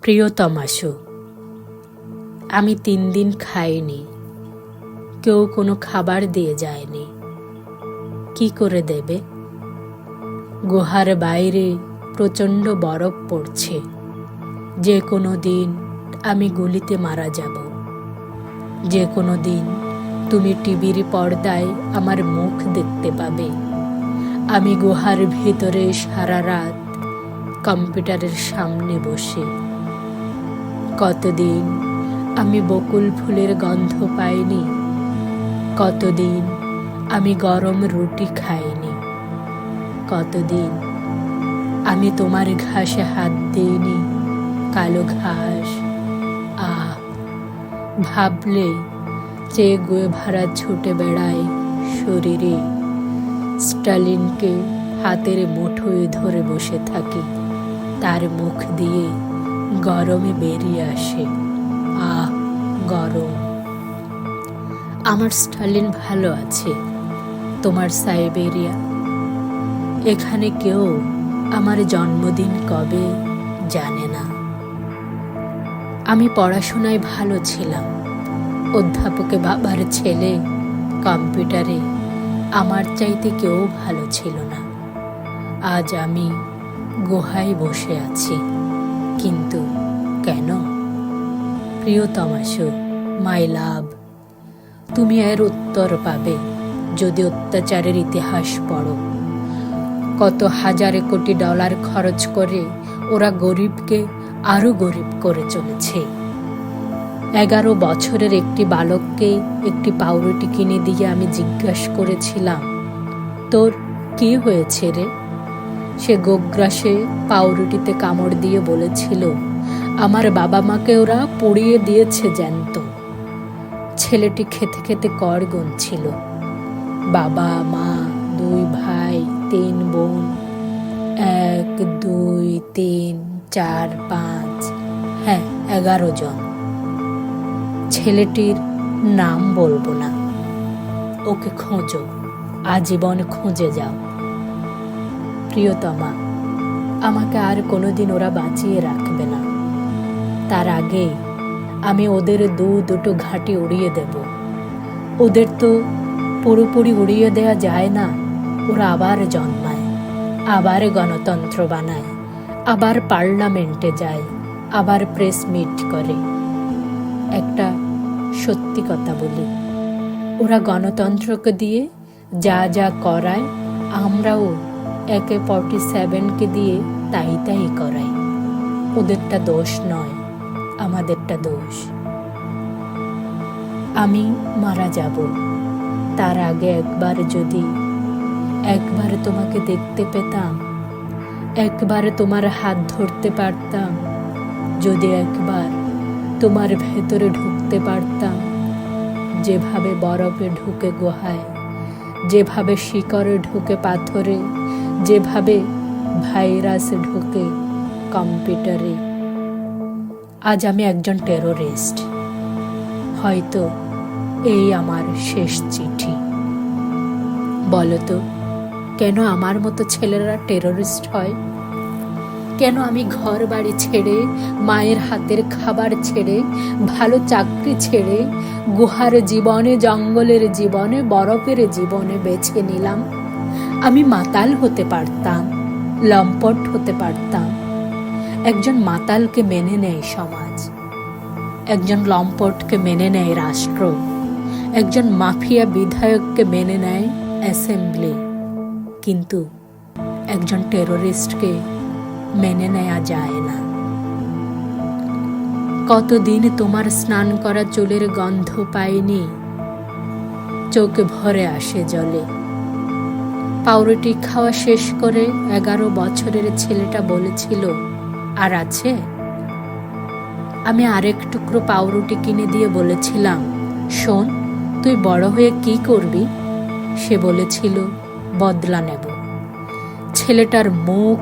প্রিয়তমাশু আমি তিন দিন খাইনি। কেউ কোনো খাবার দিয়ে যায়নি। কি করে দেবে? গুহার বাইরে প্রচণ্ড বরফ পড়ছে। যে কোনো দিন আমি গুলিতে মারা যাব। যে কোনো দিন তুমি টিভির পর্দায় আমার মুখ দেখতে পাবে। আমি গুহার ভেতরে সারা রাত কম্পিউটারের সামনে বসে। কতদিন আমি বকুল ফুলের গন্ধ পাইনি। কতদিন আমি গরম রুটি খাইনি। কতদিন আমি তোমার ঘাসে হাত দিইনি। কালো ঘাস আহ ভাবলে যে গুয়ে ভাড়া ছুটে বেড়ায় শরীরে। স্টালিনকে হাতের মুঠোয় ধরে বসে থাকি। তার মুখ দিয়ে গরমে বেরিয়ে আসে। আহ, গরম। আমার স্টালিন ভালো আছে, তোমার সাইবেরিয়া। এখানে কেউ আমার জন্মদিন কবে জানে না। আমি পড়াশোনায় ভালো ছিলাম। অধ্যাপকে বাবার ছেলে, কম্পিউটারে আমার চাইতে কেউ ভালো ছিল না। আজ আমি গুহায় বসে আছি। কিন্তু কেন? প্রিয়তমাশু মাই লাভ, তুমি এর উত্তর পাবে যদি অত্যাচারের ইতিহাস পড়ো। কত হাজারে কোটি ডলার খরচ করে ওরা গরিবকে আরও গরিব করে চলেছে। এগারো বছরের একটি বালককে একটি পাউরুটি কিনে দিয়ে আমি জিজ্ঞাসা করেছিলাম, তোর কি হয়েছে রে? সে গোগ্রাসে পাউরুটিতে কামড় দিয়ে বলেছিল, আমার বাবা মাকে ওরা পুড়িয়ে দিয়েছে জ্যান্ত। ছেলেটি খেতে খেতে কর গুনছিল। বাবা, মা, দুই ভাই, তিন বোন, এক, দুই, তিন, চার, পাঁচ হ্যাঁ এগারো জন। ছেলেটির নাম বলব না। ওকে খোঁজো, আজীবন খুঁজে যাও। প্রিয়তমা, আমাকে আর কোনোদিন ওরা বাঁচিয়ে রাখবে না। তার আগে আমি ওদের দু দুটো ঘাঁটি উড়িয়ে দেব। ওদের তো পুরোপুরি উড়িয়ে দেওয়া যায় না, ওরা আবার জন্মায়, আবার গণতন্ত্র বানায়, আবার পার্লামেন্টে যায়, আবার প্রেস মিট করে। একটা সত্যি কথা বলি, ওরা গণতন্ত্রকে দিয়ে যা যা করায়, আমরাও একে ফর্টি সেভেনকে দিয়ে তাই তাই করাই ওদেরটা দোষ নয়, আমাদেরটা দোষ। আমি মারা যাব। তার আগে একবার যদি, একবার তোমাকে দেখতে পেতাম, একবার তোমার হাত ধরতে পারতাম, যদি একবার তোমার ভেতরে ঢুকতে পারতাম, যেভাবে বরফে ঢুকে গুহায়, যেভাবে শিকড়ে ঢুকে পাথরে যেভাবে ভাইরাস ঢুকে কম্পিউটারে, আজ আমি একজন টেরোরিস্ট হয়তো এই আমার শেষ চিঠি। বলতো, কেন আমার মতো ছেলেরা টেরোরিস্ট হয়? কেন আমি ঘর বাড়ি ছেড়ে, মায়ের হাতের খাবার ছেড়ে, ভালো চাকরি ছেড়ে, গুহার জীবনে, জঙ্গলের জীবনে, বরফের জীবনে বেছে নিলাম? আমি মাতাল হতে পারতাম, লম্পট হতে পারতাম। একজন মাতালকে মেনে নেয় সমাজ। একজন লম্পটকে মেনে নেয় রাষ্ট্র। একজন মাফিয়া বিধায়ককে মেনে নেয় অ্যাসেম্বলি। কিন্তু একজন টেরোরিস্টকে মেনে নেওয়া যায় না। কতদিন তোমার স্নান করা চুলের গন্ধ পাইনি? চোখ ভরে আসে জলে। পাউরুটি খাওয়া শেষ করে এগারো বছরের ছেলেটা বলেছিল, আর আছে? আমি আরেক টুকরো পাউরুটি কিনে দিয়ে বলেছিলাম, শোন, তুই বড় হয়ে কি করবি? সে বলেছিল, বদলা নেব। ছেলেটার মুখ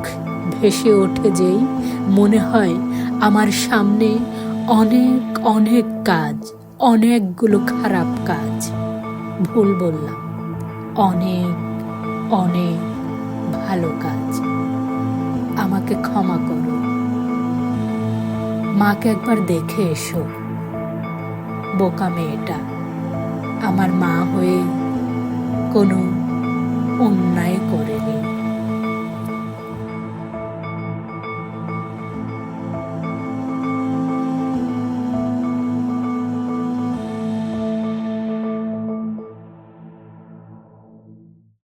ভেসে ওঠে যেই মনে হয় আমার সামনে অনেক অনেক কাজ, অনেকগুলো খারাপ কাজ, ভুল বললাম, অনেক অনেক ভালো কাজ। আমাকে ক্ষমা করো। মাকে একবার দেখে এসো। বোকা মেয়েটা। আমার মা হয়ে কোনো অন্যায় করেনি।